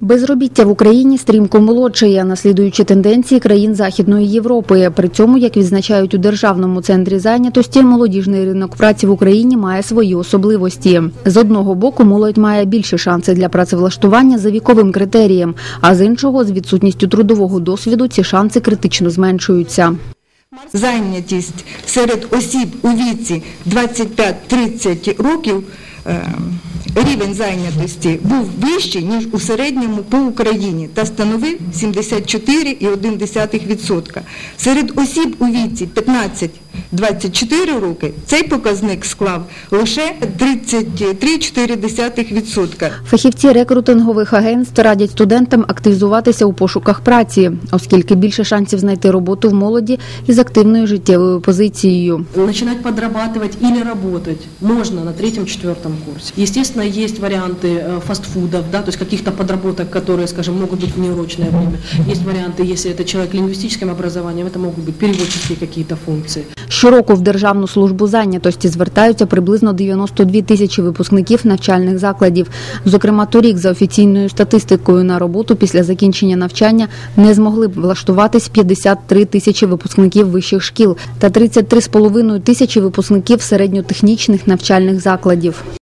Безробіття в Україні стрімко молодшає, наслідуючи тенденції країн Західної Європи. При цьому, як відзначають у державному центрі зайнятості, молодіжний ринок праці в Україні має свої особливості. З одного боку, молодь має більші шанси для працевлаштування за віковим критерієм, а з іншого, з відсутністю трудового досвіду, ці шанси критично зменшуються. Зайнятість серед осіб у віці 25-30 років е, рівень зайнятості був вищий, ніж у середньому по Україні та становив 74,1%. Серед осіб у віці 15-24 роки цей показник склав лише 33,4%. Фахівці рекрутингових агентств радять студентам активізуватися у пошуках праці, оскільки більше шансів знайти роботу в молоді із активною життєвою позицією. начинать подрабатывать или работать можно на третьем-четвертом курсе. Естественно, есть варианты э, фастфудов, да, то есть каких-то подработок, которые, скажем, могут быть в неурочное время. Есть варианты, если это человек лингвистическим образованием, это могут быть переводческие какие-то функции. Щороку в Державну службу зайнятості звертаються приблизно 92 тисячі випускників навчальних закладів. Зокрема, торік за офіційною статистикою на роботу після закінчення навчання не змогли б влаштуватись 53 тисячі випускників вищих шкіл та 33,5 тисячі випускників середньотехнічних навчальних закладів.